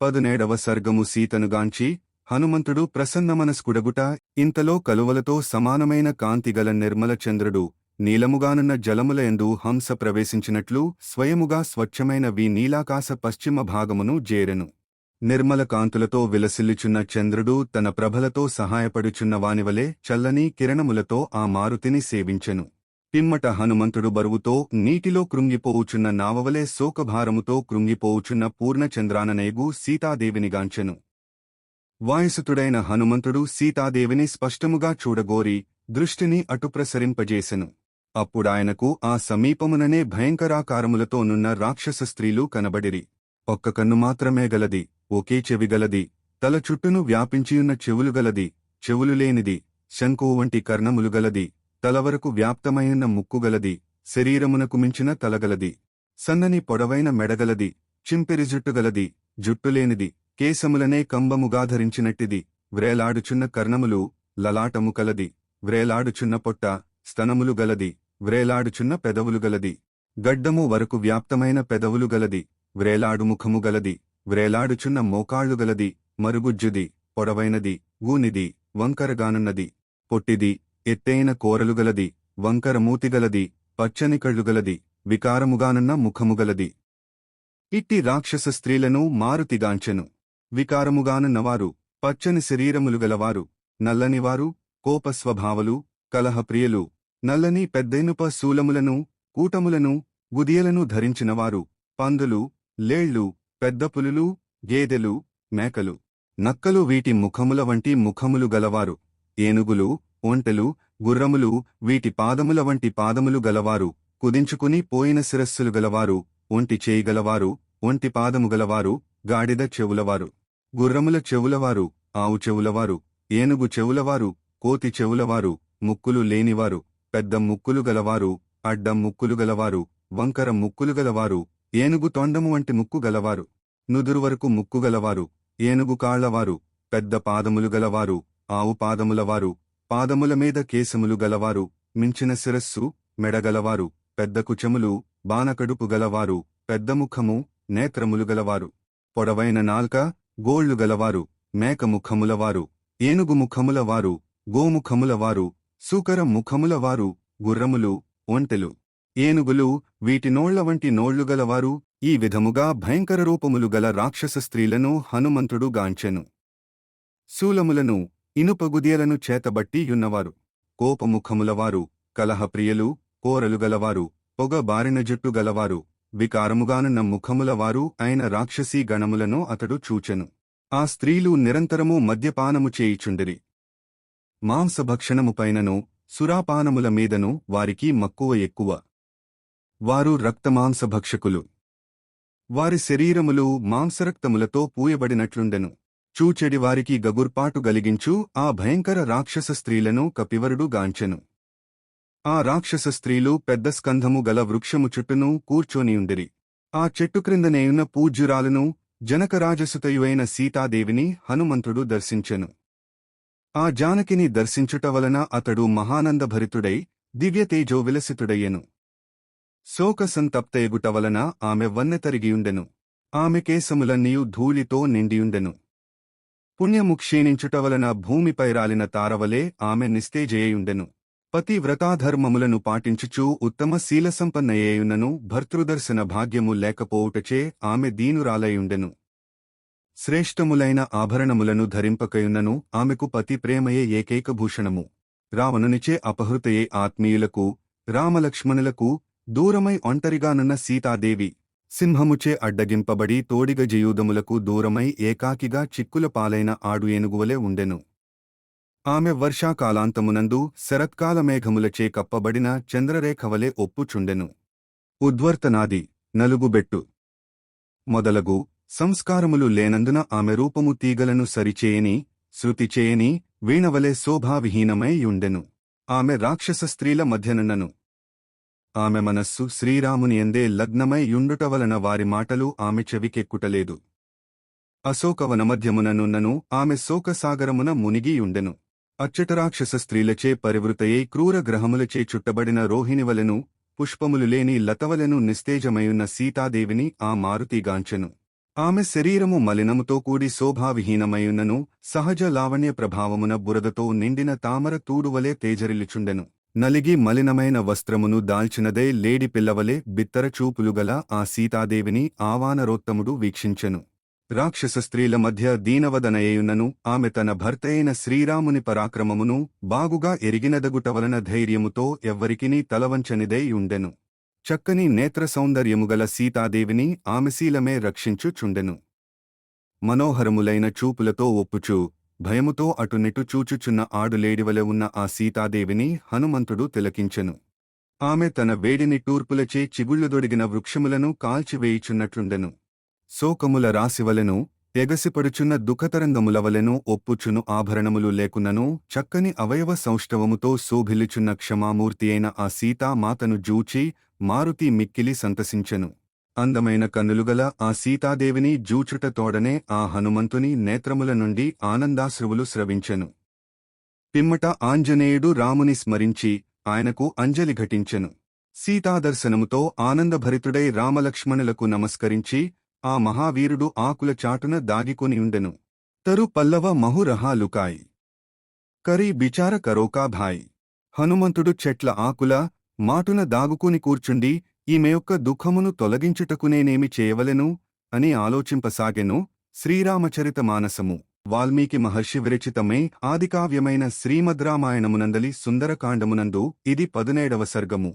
పదునేడవ సర్గము సీతనుగాంచి హనుమంతుడు ప్రసన్నమనస్కుడగుట ఇంతలో కలువలతో సమానమైన కాంతిగల నిర్మల చంద్రుడు నీలముగానున్న జలములయందు హంస ప్రవేశించినట్లు స్వయముగా స్వచ్ఛమైన వి నీలాకాశ పశ్చిమ భాగమును జేరెను. నిర్మల కాంతులతో విలసిల్లుచున్న చంద్రుడు తన ప్రభలతో సహాయపడుచున్న వానివలే చల్లని కిరణములతో ఆ మారుతిని సేవించెను. పిమ్మట హనుమంతుడు బరువుతో నీటిలో కృంగిపోవుచున్న నావవలే శోకభారముతో కృంగిపోవుచున్న పూర్ణచంద్రాననేగు సీతాదేవినిగాంచెను వాయుసుతుడైన హనుమంతుడు సీతాదేవిని స్పష్టముగా చూడగోరి దృష్టిని అటుప్రసరింపజేసెను. అప్పుడాయనకు ఆ సమీపముననే భయంకరాకారములతో నున్న రాక్షస స్త్రీలు కనబడిరి. ఒక్క కన్ను మాత్రమే గలది ఒకే చెవిగలది తల చుట్టూను వ్యాపించియున్న చెవులు గలది చెవులు లేనిది శంకువు వంటి కర్ణములు గలది తలవరకు వ్యాప్తమైన ముక్కుగలది శరీరమునకు మించిన తలగలది సన్నని పొడవైన మెడగలది చింపిరి జుట్టుగలది జుట్టులేనిది కేశములనే కంబముగా ధరించినట్టిది వ్రేలాడుచున్న కర్ణములు లలాటము కలది వ్రేలాడుచున్న పొట్ట స్తనములు గలది వ్రేలాడుచున్న పెదవులు గలది గడ్డము వరకు వ్యాప్తమైన పెదవులు గలది వ్రేలాడు ముఖము గలది వ్రేలాడుచున్న మోకాళ్ళు గలది మరుగుజ్జుది పొడవైనది ఊనిది వంకరగానున్నది పొట్టిది ఎత్తైన కోరలు గలది పచ్చని కళ్ళు గలది వికారముగానున్న ముఖముగలది. ఇట్టి రాక్షస స్త్రీలను మారుతిగాంచెను వికారముగానున్నవారు పచ్చని శరీరములు గలవారు నల్లనివారు కోపస్వభావలు కలహప్రియులు. నల్లని పెద్దైనుప శూలములను కూటములను ఉదియలను ధరించినవారు పందులు లేళ్ళు పెద్ద పులులు గేదెలు మేకలు. నక్కలు వీటి ముఖముల వంటి ముఖములు గలవారు ఏనుగులు ఒంటెలు గుర్రములు వీటి పాదముల వంటి పాదములు గలవారు. కుదించుకుని పోయిన శిరస్సులు గలవారు. ఒంటి చేయిగలవారు ఒంటి పాదము గలవారు గాడిద చెవులవారు. గుర్రముల చెవులవారు ఆవు చెవులవారు ఏనుగు చెవులవారు కోతి చెవులవారు ముక్కులు లేనివారు పెద్ద ముక్కులు గలవారు అడ్డం ముక్కులు గలవారు వంకర ముక్కులు గలవారు ఏనుగు తొండము వంటి ముక్కు గలవారు. నుదురు వరకు ముక్కు గలవారు ఏనుగు కాళ్ళవారు పెద్ద పాదములు గలవారు ఆవు పాదములవారు పాదముల మీద కేశములు గలవారు మించిన శిరస్సు మెడగలవారు పెద్ద కుచములు బానకడుపు గలవారు పెద్ద ముఖము నేత్రములు గలవారు. పొడవైన నాల్క గోళ్ళు గలవారు మేకముఖములవారు ఏనుగు ముఖములవారు గోముఖములవారు సూకర ముఖములవారు గుర్రములు ఒంటెలు. ఏనుగులు వీటి నోళ్ళ వంటి నోళ్ళు గలవారు ఈ విధముగా భయంకర రూపములు గల రాక్షస స్త్రీలను హనుమంతుడు గాంచెను. శూలములను ఇనుపగుదియలను చేతబట్టి యున్నవారు. కోపముఖములవారు కలహప్రియలు కోరలు గలవారు పొగ బారిన జుట్టు గలవారు వికారముగానున్న ముఖములవారు అయిన రాక్షసీ గణములను అతడు చూచెను. ఆ స్త్రీలు నిరంతరము మద్యపానము చేయిచుండిరి. మాంసభక్షణముపైనను సురాపానముల మీదను వారికి మక్కువ ఎక్కువ. వారు రక్తమాంసభక్షకులు. వారి శరీరములు మాంసరక్తములతో పూయబడినట్లుండెను. చూచెడి వారికి గగుర్పాటు గలిగించు ఆ భయంకర రాక్షస స్త్రీలను కపివరుడు గాంచెను. ఆ రాక్షస స్త్రీలు పెద్ద స్కంధము గల వృక్షము చుట్టూనూ కూర్చొనియుండిరి ఆ చెట్టు క్రిందనేయున్న పూజ్యురాలను జనకరాజసుతయువైన సీతాదేవిని హనుమంతుడు దర్శించెను. ఆ జానకిని దర్శించుట వలన అతడు మహానందభరితుడై దివ్యతేజో విలసితుడయ్యెను. శోకసంతప్తయగుట వలన ఆమె వన్నెతరిగియుండెను ఆమె కేశములన్నీయు ధూళితో నిండియుండెను. పుణ్యము క్షీణించుట వలన భూమిపై రాలిన తారవలే ఆమె నిస్తేజేయుండెను పతివ్రతాధర్మములను పాటించుచూ ఉత్తమ శీలసంపన్నయేయునను భర్తృదర్శన భాగ్యము లేకపోవుటచే ఆమె దీనురాలయుండెను. శ్రేష్టములైన ఆభరణములను ధరింపకయున్నను ఆమెకు పతి ప్రేమయే ఏకైక భూషణము రావణునిచే అపహృతయే ఆత్మీయులకు రామలక్ష్మణులకు దూరమై ఒంటరిగానున్న సీతాదేవి. సింహముచే అడ్డగింపబడి తోడిగజయూదములకు దూరమై ఏకాకిగా చిక్కుల పాలైన ఆడు ఏనుగువలే ఉండెను. ఆమె వర్షాకాలాంతమునందు శరత్కాల మేఘములచే కప్పబడిన చంద్రరేఖవలే ఒప్పుచుండెను. ఉద్వర్తనాది నలుగుబెట్టు. మొదలగు సంస్కారములు లేనందున ఆమె రూపము తీగలను సరిచేయని శృతిచేయని వీణవలే శోభావిహీనమై యుండెను ఆమె రాక్షస స్త్రీల మధ్యనున్నను. ఆమె మనస్సు శ్రీరాముని ఎందే లగ్నమై యుండుట వలన వారి మాటలు ఆమె చెవికెక్కుటలేదు. అశోకవనమధ్యముననున్నను ఆమె శోకసాగరమున మునిగియుండెను అచ్చటరాక్షస స్త్రీలచే పరివృతయై క్రూర గ్రహములచే చుట్టబడిన రోహిణివలెను పుష్పములు లేని లతవలను నిస్తేజమయున్న సీతాదేవిని ఆ మారుతిగాంచెను ఆమె శరీరము మలినముతో కూడి శోభావిహీనమయున్నను సహజ లావణ్య ప్రభావమున బురదతో నిండిన తామర తూడువలే తేజరిల్లుచుండెను. నలిగి మలినమైన వస్త్రమును దాల్చినదే లేడి పిల్లవలే బిత్తర చూపులుగల ఆ సీతాదేవిని ఆవానరోత్తముడు వీక్షించెను. రాక్షస స్త్రీల మధ్య దీనవదనయ్యున్నను ఆమె తన భర్తయైన శ్రీరాముని పరాక్రమమును బాగుగా ఎరిగినదగుట వలన ధైర్యముతో ఎవ్వరికినీ తలవంచనిదై ఉండెను. చక్కని నేత్ర సౌందర్యముగల సీతాదేవిని ఆమెశీలమే రక్షించుచుండెను. మనోహరములైన చూపులతో ఒప్పుచూ భయముతో అటునిటు చూచుచున్న ఆడులేడివలె ఉన్న ఆ సీతాదేవిని హనుమంతుడు తిలకించెను. ఆమె తన వేడిని టూర్పులచే చిగుళ్ళుదొడిగిన వృక్షములను కాల్చివేయుచున్నట్లుండెను శోకముల రాశివలెను ఎగసిపడుచున్న దుఃఖతరంగములవలెను ఒప్పుచును ఆభరణములు లేకున్నను చక్కని అవయవ సౌష్ఠవముతో శోభిల్లుచున్న క్షమామూర్తి అయిన ఆ సీతామాతను జూచి మారుతి మిక్కిలి సంతసించెను. అందమైన కన్నులుగల ఆ సీతాదేవిని జూచుట తోడనే ఆ హనుమంతుని నేత్రముల నుండి ఆనందాశ్రువులు స్రవించెను. పిమ్మట ఆంజనేయుడు రాముని స్మరించి ఆయనకు అంజలి ఘటించెను. సీతాదర్శనముతో ఆనందభరితుడై రామలక్ష్మణులకు నమస్కరించి ఆ మహావీరుడు ఆకుల చాటున దాగికొని ఉండెను. తరు పల్లవ మహురహాలుకాయ్ కరీ బిచార కరోకా భాయ్. హనుమంతుడు చెట్ల ఆకుల మాటున దాగుకుని కూర్చుండి ఈమె యొక్క దుఃఖమును తొలగించుటకు నేనేమి చేయవలెను అని ఆలోచింపసాగెను. శ్రీరామచరిత మానసము. వాల్మీకి మహర్షి విరచితమే ఆదికావ్యమైన శ్రీమద్రామాయణమునందలి సుందరకాండమునందు ఇది పదునేడవ సర్గము.